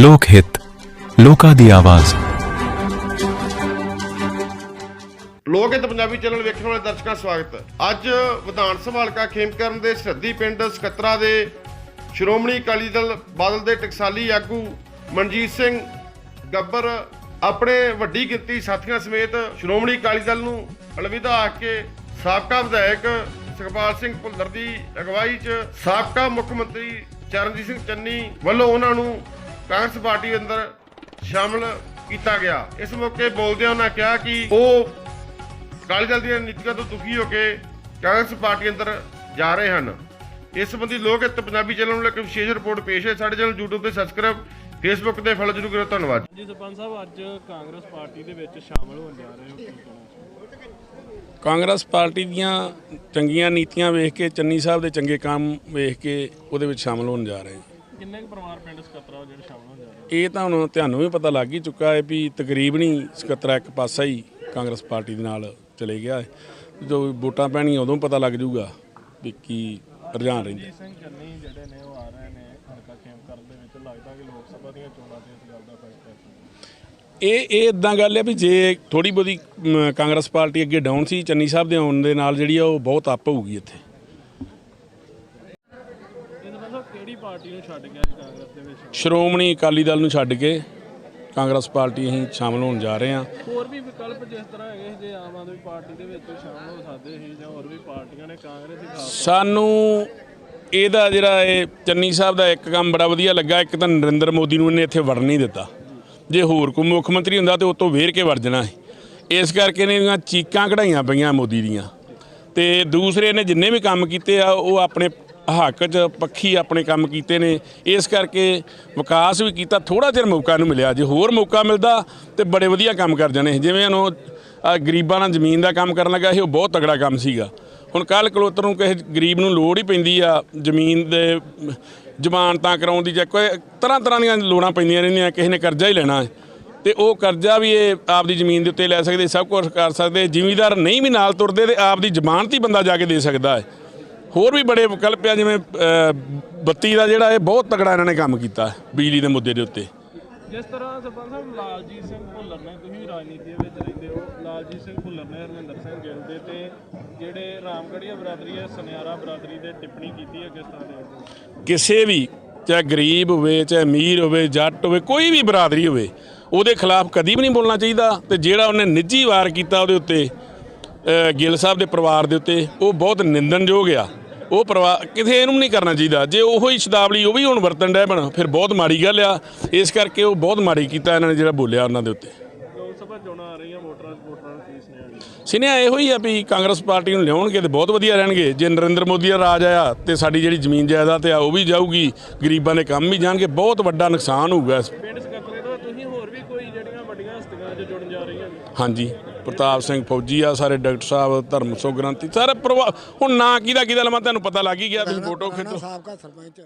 ਲੋਕ ਹਿੱਤ, ਲੋਕਾਂ ਦੀ ਆਵਾਜ਼। ਲੋਕ ਹਿੱਤ ਪੰਜਾਬੀ ਚੈਨਲ ਵੇਖਣ ਵਾਲੇ ਦਰਸ਼ਕਾਂ ਸਵਾਗਤ ਅੱਜ ਵਿਧਾਨ ਸਭਾ ਹਲਕਾ ਖੇਮਕਰਨ ਦੇ ਸਰਹੱਦੀ ਪਿੰਡ ਸਕੱਤਰਾ ਦੇ ਸ਼੍ਰੋਮਣੀ ਅਕਾਲੀ ਦਲ ਬਾਦਲ ਦੇ ਟਕਸਾਲੀ ਆਗੂ ਮਨਜੀਤ ਸਿੰਘ ਗੱਬਰ ਆਪਣੇ ਵੱਡੀ ਗਿਣਤੀ ਸਾਥੀਆਂ ਸਮੇਤ ਸ਼੍ਰੋਮਣੀ ਅਕਾਲੀ ਦਲ ਨੂੰ ਅਲਵਿਦਾ ਆਖ ਕੇ ਸਾਬਕਾ ਵਿਧਾਇਕ ਸੁਖਪਾਲ ਸਿੰਘ ਭੁੱਲਰ ਦੀ ਅਗਵਾਈ 'ਚ ਸਾਬਕਾ ਮੁੱਖ ਮੰਤਰੀ ਚਰਨਜੀਤ ਸਿੰਘ ਚੰਨੀ ਵੱਲੋਂ ਉਹਨਾਂ ਨੂੰ ਕਾਂਗਰਸ ਪਾਰਟੀ ਅੰਦਰ ਸ਼ਾਮਲ ਕੀਤਾ ਗਿਆ। ਇਸ ਮੌਕੇ ਬੋਲਦਿਆਂ ਉਹਨਾਂ ਕਿਹਾ ਕਿ ਉਹ ਅਕਾਲੀ ਦਲ ਦੀਆਂ ਨੀਤੀਆਂ ਤੋਂ ਦੁਖੀ ਹੋ ਕੇ ਕਾਂਗਰਸ ਪਾਰਟੀ ਅੰਦਰ ਜਾ ਰਹੇ ਹਨ। ਇਸ ਸੰਬੰਧੀ ਲੋਕ ਹਿੱਤ ਪੰਜਾਬੀ ਚੈਨਲ ਨੂੰ ਇੱਕ ਵਿਸ਼ੇਸ਼ ਰਿਪੋਰਟ ਪੇਸ਼ ਹੈ। ਸਾਡੇ ਚੈਨਲ YouTube ਤੇ ਸਬਸਕ੍ਰਾਈਬ Facebook ਤੇ ਫੋਲੋ ਜਰੂਰ ਕਰੋ। ਧੰਨਵਾਦ। ਜੀ ਸਰਪੰਚ ਸਾਹਿਬ ਅੱਜ ਕਾਂਗਰਸ ਪਾਰਟੀ ਦੇ ਵਿੱਚ ਸ਼ਾਮਲ ਹੋਣ ਜਾ ਰਹੇ ਹੋ। ਕੀ ਕਹਿਣਾ ਕਾਂਗਰਸ ਪਾਰਟੀ ਦੀਆਂ ਚੰਗੀਆਂ ਨੀਤੀਆਂ ਵੇਖ ਕੇ ਚੰਨੀ ਸਾਹਿਬ ਦੇ ਚੰਗੇ ਕੰਮ ਵੇਖ ਕੇ ਉਹਦੇ ਵਿੱਚ ਸ਼ਾਮਲ ਹੋਣ ਜਾ ਰਹੇ ਹਾਂ। ਕਿੰਨੇ ਕੁ ਪਰਿਵਾਰ ਪਿੰਡ ਸਕੱਤਰਾ ਜਿਹੜੇ ਸ਼ਾਮਲ ਹੋਣ ਜਾ ਰਹੇ ਇਹ ਤਾਂ ਹੁਣ ਤੁਹਾਨੂੰ ਵੀ ਪਤਾ ਲੱਗ ਹੀ ਚੁੱਕਾ ਹੈ ਵੀ ਤਕਰੀਬਨ ਹੀ ਸਕੱਤਰਾ ਇੱਕ ਪਾਸਾ ਹੀ ਕਾਂਗਰਸ ਪਾਰਟੀ ਦੇ ਨਾਲ ਚਲੇ ਗਿਆ ਹੈ। ਜਦੋਂ ਵੋਟਾਂ ਪੈਣੀਆਂ ਉਦੋਂ ਪਤਾ ਲੱਗ ਜਾਊਗਾ ਵੀ ਕੀ ਰੁਝਾਨ ਰਹਿੰਦਾ। ਜੀ ਸਿੰਘ ਚੰਨੀ ਜਿਹੜੇ ਨੇ ਉਹ ਆ ਰਹੇ ਨੇ ਹਲਕਾ ਖੇਮਕਰਨ ਦੇ ਵਿੱਚ। ਲੱਗਦਾ ਕਿ ਲੋਕ ਸਭਾ ਦੀਆਂ ਚੋਣਾਂ ਤੇ ਇਸ ਗੱਲ ਦਾ ਫ਼ਰਕ ਪੈ ਸਕਦਾ ਇਹ ਇਹ ਇਦਾਂ ਗੱਲ ਹੈ ਵੀ ਜੇ ਥੋੜੀ ਅਮ, ਕਾਂਗਰਸ ਪਾਰਟੀ ਅੱਗੇ ਡਾਊਨ ਸੀ ਚੰਨੀ ਸਾਹਿਬ ਦੇ ਆਉਣ ਦੇ ਨਾਲ ਜਿਹੜੀ ਆ ਉਹ ਬਹੁਤ ਅਪ ਹੋਊਗੀ ਇੱਥੇ। ਪਾਰਟੀ ਨੂੰ ਛੱਡ ਗਿਆ ਜੀ ਕਾਂਗਰਸ ਦੇ ਵਿੱਚ ਸ਼੍ਰੋਮਣੀ ਅਕਾਲੀ ਦਲ ਨੂੰ ਛੱਡ ਕੇ ਕਾਂਗਰਸ ਪਾਰਟੀ ਅਸੀਂ ਸ਼ਾਮਲ ਹੋਣ ਜਾ ਰਹੇ ਹਾਂ। ਹੋਰ ਵੀ ਵਿਕਲਪ ਜਿਸ ਤਰ੍ਹਾਂ ਹੈਗੇ ਜੇ ਆਮ ਆਦਮੀ ਪਾਰਟੀ ਦੇ ਵਿੱਚ ਸ਼ਾਮਲ ਹੋ ਸਕਦੇ ਸੀ ਜਾਂ ਹੋਰ ਵੀ ਪਾਰਟੀਆਂ ਨੇ ਕਾਂਗਰਸ ਦੀ ਖਾਸ ਸਾਨੂੰ ਇਹਦਾ ਜਿਹੜਾ ਇਹ ਚੰਨੀ ਸਾਹਿਬ ਦਾ ਇੱਕ ਕੰਮ ਬੜਾ ਵਧੀਆ ਲੱਗਾ ਇੱਕ ਤਾਂ ਨਰਿੰਦਰ ਮੋਦੀ ਨੂੰ ਇਹਨੇ ਇੱਥੇ ਵੜਨ ਨਹੀਂ ਦਿੱਤਾ। ਜੇ ਹੋਰ ਕੋਈ ਮੁੱਖ ਮੰਤਰੀ ਹੁੰਦਾ ਤੇ ਉਤੋਂ ਵੇਰ ਕੇ ਵੜ ਜਾਣਾ ਸੀ। ਇਸ ਕਰਕੇ ਨੇ ਇਹਦੀਆਂ ਚੀਕਾਂ ਕਢਾਈਆਂ ਪਈਆਂ ਮੋਦੀ ਦੀਆਂ। ਤੇ ਦੂਸਰੇ ਨੇ ਜਿੰਨੇ ਵੀ ਕੰਮ ਕੀਤੇ ਆ ਉਹ ਆਪਣੇ ਹੱਕ 'ਚ ਪੱਖੀ ਆਪਣੇ ਕੰਮ ਕੀਤੇ ਨੇ। ਇਸ ਕਰਕੇ ਵਿਕਾਸ ਵੀ ਕੀਤਾ ਥੋੜਾ ਚਿਰ ਮੌਕਾ ਨੂੰ ਮਿਲਿਆ। ਜੇ ਹੋਰ ਮੌਕਾ ਮਿਲਦਾ ਤੇ ਬੜੇ ਵਧੀਆ ਕੰਮ ਕਰ ਜਾਣੇ। ਜਿਵੇਂ ਉਹਨੂੰ ਗਰੀਬਾਂ ਨਾਲ ਜ਼ਮੀਨ ਦਾ ਕੰਮ ਕਰਨ ਲੱਗਾ ਇਹ ਉਹ ਬਹੁਤ ਤਗੜਾ ਕੰਮ ਸੀਗਾ। ਹੁਣ ਕੱਲ ਕਲੋਤਰ ਨੂੰ ਕਿਸੇ ਗਰੀਬ ਨੂੰ ਲੋੜ ਹੀ ਪੈਂਦੀ ਆ ਜ਼ਮੀਨ ਦੇ ਜ਼ਮਾਨਤਾਂ ਕਰਾਉਣ ਦੀ ਜਾਂ ਕੋਈ ਤਰ੍ਹਾਂ ਤਰ੍ਹਾਂ ਦੀਆਂ ਲੋੜਾਂ ਪੈਂਦੀਆਂ ਰਹਿੰਦੀਆਂ, ਕਿਸੇ ਨੇ ਕਰਜ਼ਾ ਹੀ ਲੈਣਾ। ਹੈ ਤੇ ਉਹ ਕਰਜ਼ਾ ਵੀ ਇਹ ਆਪਦੀ ਜ਼ਮੀਨ ਦੇ ਉੱਤੇ ਲੈ ਸਕਦੇ, ਸਭ ਕੁਝ ਕਰ ਸਕਦੇ, ਜ਼ਿਮੀਦਾਰ ਨਹੀਂ ਵੀ ਨਾਲ ਤੁਰਦੇ ਤੇ ਆਪਦੀ ਜ਼ਮਾਨਤ ਹੀ ਬੰਦਾ ਜਾ ਕੇ ਦੇ ਸਕਦਾ ਹੈ। ਹੋਰ ਵੀ ਬੜੇ ਵਿਕਲਪ ਆ ਜਿਵੇਂ ਬੱਤੀ ਦਾ ਜਿਹੜਾ ਇਹ ਬਹੁਤ ਤਗੜਾ ਇਹਨਾਂ ਨੇ ਕੰਮ ਕੀਤਾ ਬਿਜਲੀ ਦੇ ਮੁੱਦੇ ਦੇ ਉੱਤੇ ਜਿਸ ਤਰ੍ਹਾਂ ਸਰਪੰਚ ਸਾਹਿਬ ਲਾਲਜੀਤ ਸਿੰਘ ਭੁੱਲਰ ਨੇ ਤੁਸੀਂ ਰਾਜਨੀਤੀ ਵਿੱਚ ਰਹਿੰਦੇ ਹੋ ਲਾਲਜੀਤ ਸਿੰਘ ਭੁੱਲਰ ਨੇ ਹਰਮਿੰਦਰ ਸਿੰਘ ਗਿੱਲ ਦੇ ਤੇ ਜਿਹੜੇ ਰਾਮਗੜੀਆ ਬਰਾਦਰੀ ਹੈ ਸੁਨਿਆਰਾ ਬਰਾਦਰੀ ਦੇ ਟਿੱਪਣੀ ਕੀਤੀ ਹੈ ਕਿਸ ਤਰ੍ਹਾਂ ਦੇ? ਕਿਸੇ ਵੀ ਚਾਹੇ ਗਰੀਬ ਹੋਵੇ ਚਾਹੇ ਅਮੀਰ ਹੋਵੇ ਜੱਟ ਹੋਵੇ ਕੋਈ ਵੀ ਬਰਾਦਰੀ ਹੋਵੇ ਉਹਦੇ ਖਿਲਾਫ ਕਦੀ ਵੀ ਨਹੀਂ ਬੋਲਣਾ ਚਾਹੀਦਾ ਤੇ ਜਿਹੜਾ ਉਹਨੇ ਨਿੱਜੀ ਵਾਰ ਕੀਤਾ ਉਹਦੇ ਉੱਤੇ ਗਿੱਲ ਸਾਹਿਬ ਦੇ ਪਰਿਵਾਰ ਦੇ ਉੱਤੇ ਉਹ ਬਹੁਤ ਨਿੰਦਨਯੋਗ ਆ ਉਹ ਪਰਿਵਾਰ ਕਿਸੇ ਨੂੰ ਨਹੀਂ ਕਰਨਾ ਚਾਹੀਦਾ। ਜੇ ਉਹੋ ਹੀ ਸ਼ਬਦਾਵਲੀ ਉਹ ਵੀ ਹੁਣ ਵਰਤਣ ਡੈ ਬਣ ਫਿਰ ਬਹੁਤ ਮਾੜੀ ਗੱਲ ਆ। ਇਸ ਕਰਕੇ ਉਹ ਬਹੁਤ ਮਾੜੀ ਕੀਤਾ ਇਹਨਾਂ ਨੇ ਜਿਹੜਾ ਬੋਲਿਆ ਉਹਨਾਂ ਦੇ ਉੱਤੇ। ਲੋਕ ਸਭਾ ਚੋਣਾਂ ਆ ਰਹੀਆਂ ਵੋਟਰਾਂ ਵੋਟਰਾਂ ਨੂੰ ਕੀ ਸੁਨੇਹਾ ਇਹੋ ਹੀ ਆ ਵੀ ਕਾਂਗਰਸ ਪਾਰਟੀ ਨੂੰ ਲਿਆਉਣਗੇ ਤੇ ਬਹੁਤ ਵਧੀਆ ਰਹਿਣਗੇ। ਜੇ ਨਰਿੰਦਰ ਮੋਦੀ ਦਾ ਰਾਜ ਆਇਆ ਤੇ ਸਾਡੀ ਜਿਹੜੀ ਜ਼ਮੀਨ ਜਾਇਦਾਦ ਆ ਉਹ ਵੀ ਜਾਊਗੀ। ਗਰੀਬਾਂ ਦੇ ਕੰਮ ਵੀ ਜਾਣਗੇ। ਬਹੁਤ ਵੱਡਾ ਨੁਕਸਾਨ ਹੋਊਗਾ ਪਿੰਡ ਸਕੱਤਰੇ ਤੋਂ ਤੁਸੀਂ ਹੋਰ ਵੀ ਕੋਈ ਜਿਹੜੀਆਂ ਵੱਡੀਆਂ ਹਸਤੀਆਂ 'ਚ ਜੁੜਨ ਜਾ ਰਹੀਆਂ ਹਾਂਜੀ। ਪ੍ਰਤਾਪ ਸਿੰਘ ਫੌਜੀ ਆ ਸਾਰੇ ਡਾਕਟਰ ਸਾਹਿਬ ਧਰਮ ਸੋ ਗ੍ਰੰਥੀ ਸਾਰੇ ਪਰਿਵਾ- ਹੁਣ ਨਾਂ ਕਿਹਦਾ ਕਿਹਦਾ ਲਵਾਂ? ਤੁਹਾਨੂੰ ਪਤਾ ਲੱਗ ਹੀ ਗਿਆ ਤੁਸੀਂ ਫੋਟੋ ਖਿੱਚੋ। ਸਾਬਕਾ ਸਰਪੰਚ।